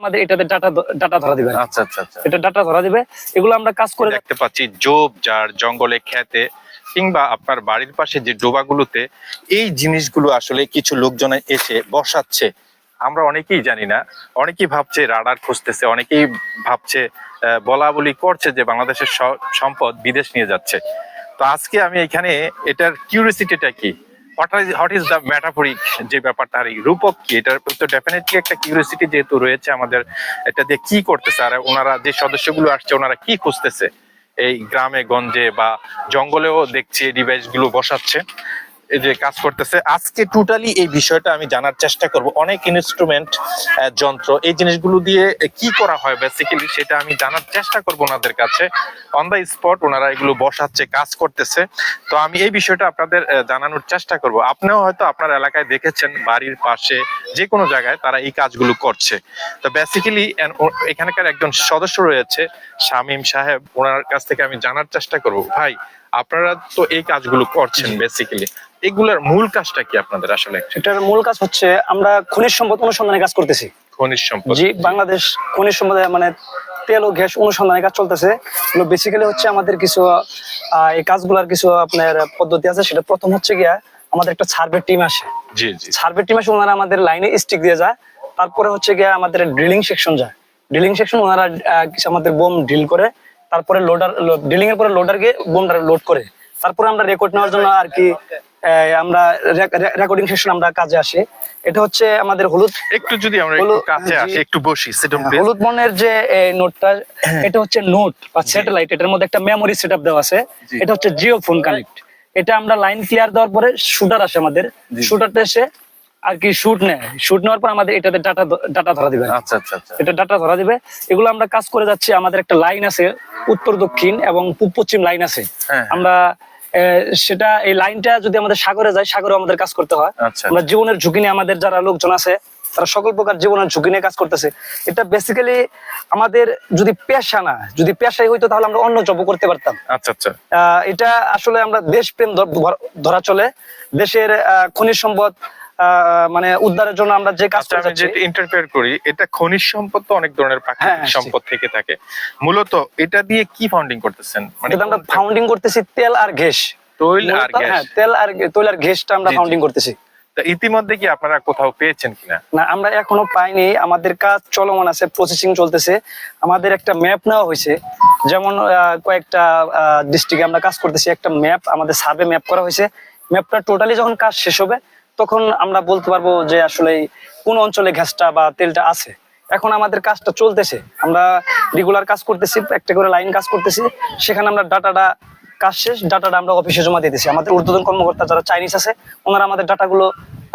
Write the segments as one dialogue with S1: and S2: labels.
S1: আমাদের এটাতে data data ধরা দিবে
S2: আচ্ছা আচ্ছা আচ্ছা।
S1: এটা ডাটা ধরা দিবে। এগুলো আমরা কাজ করে
S2: দেখতে পাচ্ছি জোব যার জঙ্গলে খেতে কিংবা আপনার বাড়ির পাশে যে ডোবাগুলোতে এই জিনিসগুলো আসলে কিছু লোকজন এসে বসাচ্ছে। আমরা অনেকেই জানি না অনেকেই ভাবছে রাডার খুঁজতেছে অনেকেই ভাবছে বলা বলি করছে যে বাংলাদেশের সম্পদ বিদেশ নিয়ে যাচ্ছে। তো আজকে আমি এখানে এটার কিউরিসিটিটা কি? হোয়াট ইজ দ্য ম্যাটাফরিক যে ব্যাপারটা? আর রূপক কি? এটার তো ডেফিনেটলি একটা কিউরিয়াসিটি যেহেতু রয়েছে আমাদের, এটা দিয়ে কি করতেছে? আর ওনারা যে সদস্যগুলো আসছে, ওনারা কি খুঁজতেছে? এই গ্রামে, গঞ্জে বা জঙ্গলেও দেখছি এই ডিভাইসগুলো বসাচ্ছে। যে কাজ করতেছে। আজকে টোটালি এই বিষয়টা আমি জানার চেষ্টা করব। অনেক ইনস্ট্রুমেন্ট যন্ত্র, এই জিনিসগুলো দিয়ে কি করা হয় বেসিক্যালি সেটা আমি জানার চেষ্টা করব ওনাদের কাছে। অন দ্য স্পট ওনারা এগুলো বসাচ্ছে, কাজ করতেছে। তো আমি এই বিষয়টা আপনাদের জানানোর চেষ্টা করব। আপনিও হয়তো আপনার এলাকায় দেখেছেন, বাড়ির পাশে যে কোনো জায়গায় তারা এই কাজগুলো করছে। তো বেসিক্যালি এখানকার একজন সদস্য রয়েছে, শামীম সাহেব, ওনার কাছ থেকে আমি জানার চেষ্টা করব। ভাই, আপনারা তো এই কাজগুলো করছেন বেসিক্যালি এগুলোর মূল কাজটা কি আপনাদের আসলে
S1: এটার মূল কাজ হচ্ছে আমরা খনিজ সম্পদ অনুসন্ধানের কাজ করতেছি।
S2: খনিজ সম্পদ।
S1: জি বাংলাদেশ খনিজ সম্পদ মানে তেল ও গ্যাস অনুসন্ধানের কাজ চলতেছে। বেসিক্যালি হচ্ছে আমাদের কিছু এই কাজগুলোর কিছু আপনার পদ্ধতি আছে। সেটা প্রথম হচ্ছে গিয়া আমাদের একটা সার্ভে টিম আসে।
S2: জি জি।
S1: সার্ভে টিম আসে ওনারা আমাদের লাইনে স্টিক দিয়ে যায়। তারপরে হচ্ছে গিয়া আমাদের ড্রিলিং সেকশন যায়। ড্রিলিং সেকশন ওনারা আমাদের বোম ড্রিল করে। তারপরে লোডার ড্রিলিং এর পরে লোডার গিয়ে বোমটা লোড করে। তারপরে আমরা রেকর্ড নেওয়ার জন্য আর কি আমরা রেকর্ডিং সেশন আমরা কাজে আসি। এটা হচ্ছে আমাদের হলুদ
S2: একটু যদি আমরা একটু কাছে আসি একটু বসি
S1: হ্যাঁ, হলুদ বর্ণের যে এই নোটটা এটা হচ্ছে নোট বা স্যাটেলাইট এটার মধ্যে একটা মেমোরি সেটআপ দেওয়া আছে। এটা হচ্ছে জিও ফোন কানেক্ট এটা আমরা লাইন ক্লিয়ার দেওয়ার পরে শুটার আসে আমাদের। শুটারটা এসে আর কি শুট নেয়। শুট নেওয়ার পর আমাদের এটাতে ডাটা ডাটা ধরা দিবে।
S2: আচ্ছা আচ্ছা আচ্ছা।
S1: এটা ডাটা ধরা দিবে। এগুলো আমরা কাজ করে যাচ্ছি। আমাদের একটা লাইন আছে উত্তর দক্ষিণ এবং পূব পশ্চিম লাইন আছে।
S2: হ্যাঁ।
S1: আমরা সেটা এই লাইনটা যদি আমাদের সাগরে যায় সাগরে আমাদের কাজ করতে হয়।
S2: আচ্ছা।
S1: আমরা জীবনের ঝুঁকি নিয়ে আমাদের যারা লোকজন আছে তারা সকল প্রকার জীবনের ঝুঁকি নিয়ে কাজ করতেছে। এটা বেসিক্যালি আমাদের যদি পেশা না যদি পেশাই হইতো তাহলে আমরা অন্য জব করতে পারতাম।
S2: আচ্ছা আচ্ছা।
S1: আহ, এটা আসলে আমরা দেশপ্রেম ধর- চলে। দেশের আহ, খনিজ সম্পদ মানে উদ্ধারের জন্য আমরা যে কাজটা
S2: আচ্ছা আমি যেটা ইন্টারফেয়ার করি এটা খনিজ সম্পদ তো অনেক ধরনের
S1: হ্যাঁ,
S2: প্রাকৃতিক
S1: হ্যাঁ,
S2: সম্পদ থেকে থাকে। মূলত এটা দিয়ে কি ফাউন্ডিং করতেছেন? মানে
S1: আমরা ফাউন্ডিং করতেছি তেল আর গ্যাস
S2: তৈল আর গ্যাস
S1: তেল আর তৈল আর গ্যাসটা আমরা। ফাউন্ডিং করতেছি।
S2: ইতিমধ্যে কি আপনারা কোথাও পেয়েছেন কিনা?
S1: না আমরা এখনও পাইনি। আমাদের কাজ চলমান আছে প্রসেসিং চলতেছে। আমাদের একটা ম্যাপ নেওয়া হয়েছে। যেমন কয়েকটা ডিস্ট্রিক্টে আমরা কাজ করতেছি। একটা ম্যাপ আমাদের সার্ভে ম্যাপ করা হয়েছে। ম্যাপটা টোটালি যখন কাজ শেষ হবে তখন আমরা বলতে পারব যে আসলে কোন অঞ্চলে গ্যাসটা বা তেলটা আছে। এখন আমাদের কাজটা চলতেছে। আমরা রেগুলার কাজ করতেছি, একটা করে লাইন কাজ করতেছি। সেখানে আমরা ডাটাটা কাজ শেষ, ডাটাটা আমরা অফিসে জমা দিতেছি আমাদের ঊর্ধ্বতন কর্মকর্তা যারা চাইনিজ আছে, ওনারা আমাদের ডাটাগুলো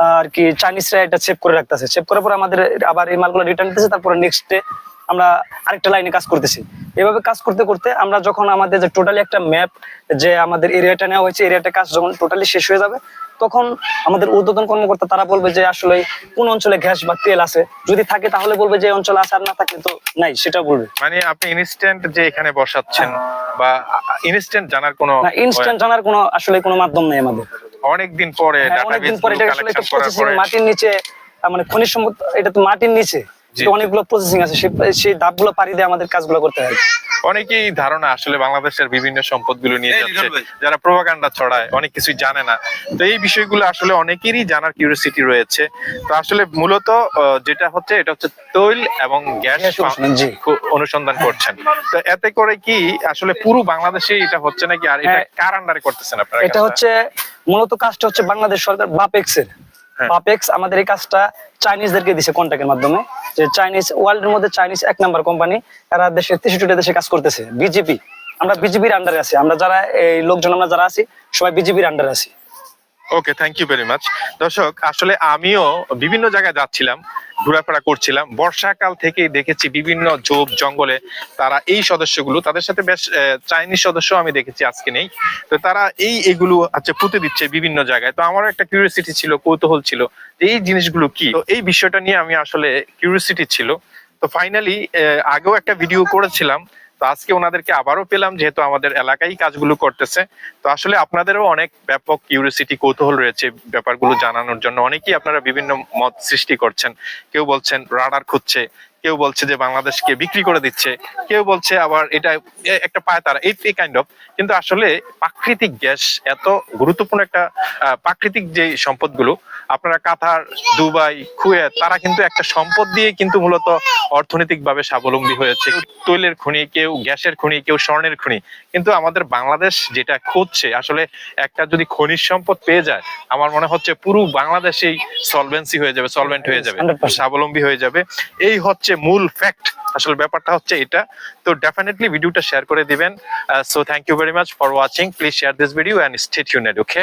S1: আর কি চাইনিজরা এটা সেভ করে রাখতেছে। সেভ করার পরে আমাদের আবার এই মালগুলো রিটার্ন দিতেছে তারপরে নেক্সট ডে আমরা আরেকটা লাইনে কাজ করতেছি। এভাবে কাজ করতে করতে আমরা যখন আমাদের যে টোটালি একটা ম্যাপ যে আমাদের এরিয়াটা নেওয়া হয়েছে এরিয়াটা কাজ যখন টোটালি শেষ হয়ে যাবে তখন আমাদের ঊর্ধ্বতন কর্মকর্তা তারা বলবে যে আসলে কোন অঞ্চলে গ্যাস বা তেল আছে? যদি থাকে তাহলে বলবে যে অঞ্চলে আছে আর না থাকলে তো নাই সেটা বলবে।
S2: মানে আপনি ইনস্ট্যান্ট যে এখানে বসাচ্ছেন বা ইনস্ট্যান্ট জানার কোনো
S1: ইনস্ট্যান্ট জানার কোনো আসলে কোনো মাধ্যম নেই আমাদের।
S2: অনেক দিন পরে
S1: হ্যাঁ, অনেকদিন পরে এটা আসলে একটা প্রসেসিং মাটির নিচে মানে খনিজ সম্পদ এটা তো মাটির নিচে। অনেকগুলো প্রসেসিং আছে সেই ধাপগুলো পাড়ি দিয়ে আমাদের কাজগুলো করতে হয়।
S2: অনেকেই ধারণা আসলে বাংলাদেশের বিভিন্ন সম্পদগুলো নিয়ে যাচ্ছে। যারা প্রোপাগান্ডা ছড়ায় অনেক কিছুই জানে না। তো এই বিষয়গুলো আসলে অনেকেরই জানার কিউরিয়াসিটি রয়েছে। তো আসলে মূলত আহ, যেটা হচ্ছে এটা হচ্ছে তৈল এবং গ্যাস
S1: অনুসন্ধান,
S2: করছেন। তো এতে করে কি আসলে পুরো বাংলাদেশে এটা হচ্ছে নাকি আর এটা
S1: হ্যাঁ।
S2: কার আন্ডারে করতেছেন আপনারা
S1: এটা হচ্ছে মূলত কাজটা হচ্ছে বাংলাদেশ সরকার বাপেক্স এর
S2: হ্যাঁ।
S1: আমাদের এই কাজটা চাইনিজদেরকে দিছে কন্ট্যাক্টের মাধ্যমে। যে চাইনিজ ওয়ার্ল্ডের মধ্যে চাইনিজ এক নাম্বার কোম্পানি এরা দেশের তেষট্টিটা দেশে কাজ করতেছে বিজেপি আমরা বিজেপির আন্ডারে আছি। আমরা যারা এই লোকজন আমরা যারা আছি সবাই বিজেপির আন্ডারে আছি।
S2: Okay thank you very much দর্শক আসলে আমিও বিভিন্ন জায়গায় যাচ্ছিলাম। ঘোরাফেরা করছিলাম। বর্ষাকাল থেকেই দেখেছি বিভিন্ন ঝোপ, জঙ্গলে তারা এই সদস্যগুলো, তাদের সাথে বেশ চাইনিজ সদস্য আমি দেখেছি আজকে নেই। তো তারা এই এগুলো আচ্ছা পুঁতে দিচ্ছে বিভিন্ন জায়গায়। তো আমারও একটা কিউরিয়াসিটি ছিল, কৌতূহল ছিল যে এই জিনিসগুলো কি? তো এই বিষয়টা নিয়ে আমি আসলে কিউরিয়াসিটি ছিল। তো ফাইনালি আগেও একটা ভিডিও করেছিলাম তো আজকে ওনাদেরকে আবারও পেলাম, যেহেতু আমাদের এলাকায় কাজগুলো করতেছে। তো আসলে আপনাদেরও অনেক ব্যাপক কিউরিয়াসিটি কৌতূহল রয়েছে ব্যাপারগুলো জানানোর জন্য। অনেকেই আপনারা বিভিন্ন মত সৃষ্টি করছেন। কেউ বলছেন রাডার খুঁজছে, কেউ বলছে যে বাংলাদেশকে বিক্রি করে দিচ্ছে, কেউ বলছে আবার এটা একটা পায়তারা, এই কাইন্ড অফ কিন্তু আসলে প্রাকৃতিক গ্যাস এত গুরুত্বপূর্ণ একটা প্রাকৃতিক যে সম্পদগুলো আপনারা কাতার দুবাই কুয়েত তারা কিন্তু একটা সম্পদ দিয়ে কিন্তু মূলত অর্থনৈতিকভাবে স্বাবলম্বী হয়েছে। তৈলের খনি কেউ গ্যাসের খনি কেউ স্বর্ণের খনি। কিন্তু আমাদের বাংলাদেশ যেটা খুঁজছে আসলে একটা যদি খনিজ সম্পদ পেয়ে যায় আমার মনে হচ্ছে পুরো বাংলাদেশেই সলভেন্সি হয়ে যাবে সলভেন্ট হয়ে যাবে স্বাবলম্বী হয়ে যাবে। এই হচ্ছে মূল ফ্যাক্ট আসলে ব্যাপারটা হচ্ছে এটা। তো ডেফিনেটলি ভিডিওটা শেয়ার করে দিবেন। So thank you very much for watching please share this video and stay tuned okay